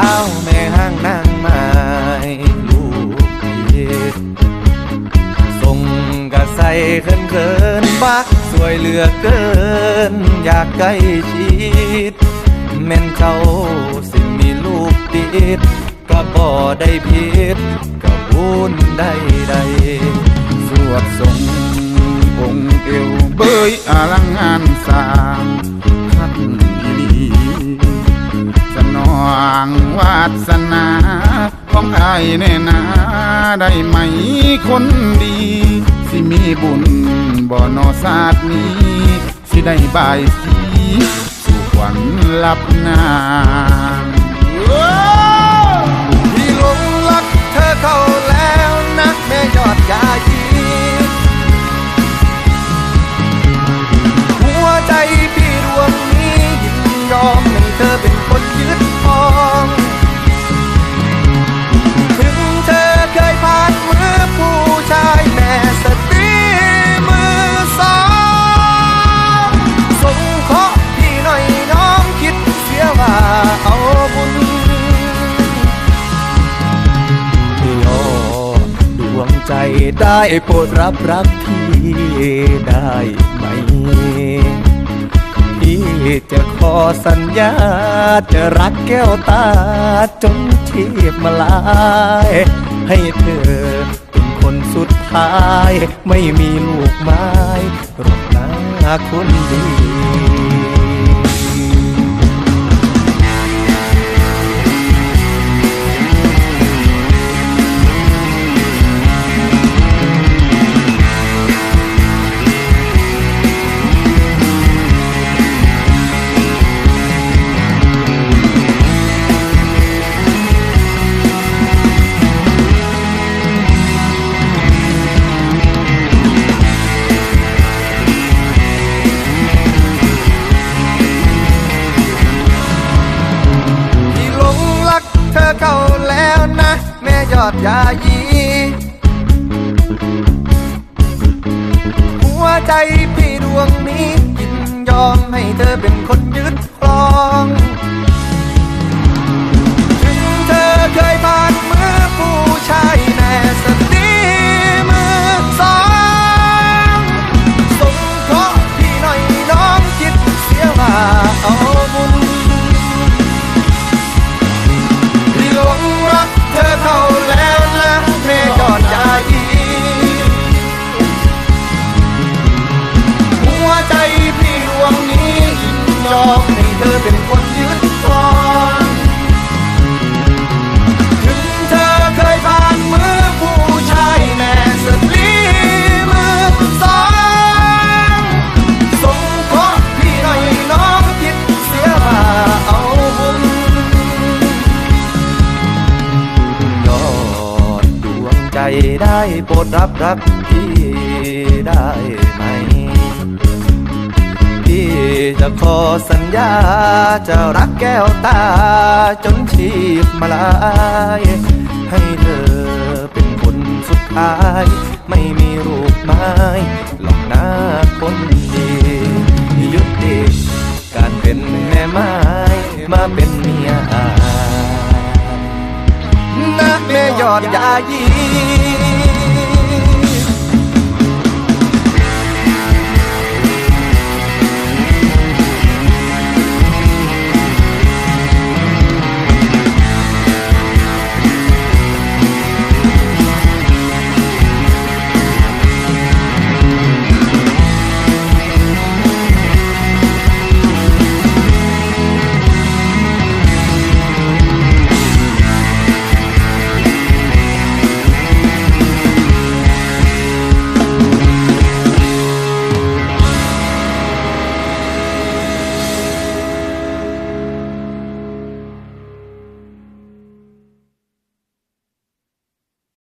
สาวแม่ห้างนางไม้ลูกพี่ส่งกระใสเขินเขินๆบักสวยเหลือเกิน อยากใกล้ชิดแม่นเจ้าสิมีลูกติดก็บ่ได้ผิดก็บุญได้ใดสวดทรงองค์เอวเบยอลังงานสร้า สนาของอายแน่นาได้ไหมคนดี สิมีบุญบ่อนอศาสนี้ สิได้บายสีสู่ขวัญลับนางที่หลงรักเธอเข้าแล้วนะแม่ยอดยายีหัวใจพี่ดวงนี้ยินยอมให้เธอเป ใจได้โปรดรับรักพี่ได้ไหม พี่จะขอสัญญา จะรักแก้วตาจนชีพมาลาย ให้เธอเป็นคนสุดท้าย ไม่มีลูกไม้รบหน้าคนดี อดยายีหัวใจพี่ดวงนี้ยินยอมให้เธอเป็นคนยึดครอง อมให้เธอเป็นคนยึดครองถึงเธอเคยผ่านมือผู้ชายแม่สตรีมือสองสงเคราะห์พี่หน่อยน้องคิดเสียว่าเอาบุญยอดดวงใจได้โปรดรับรักพี่ได้ จะขอสัญญา จะรักแก้วตา จนชีพมาลาย ให้เธอเป็นคนสุดท้าย ไม่มีรูปไม้หลอกหน้าคนดียุติการเป็นแม่ไม้มาเป็นเมียอายนะแม่ยอดยายี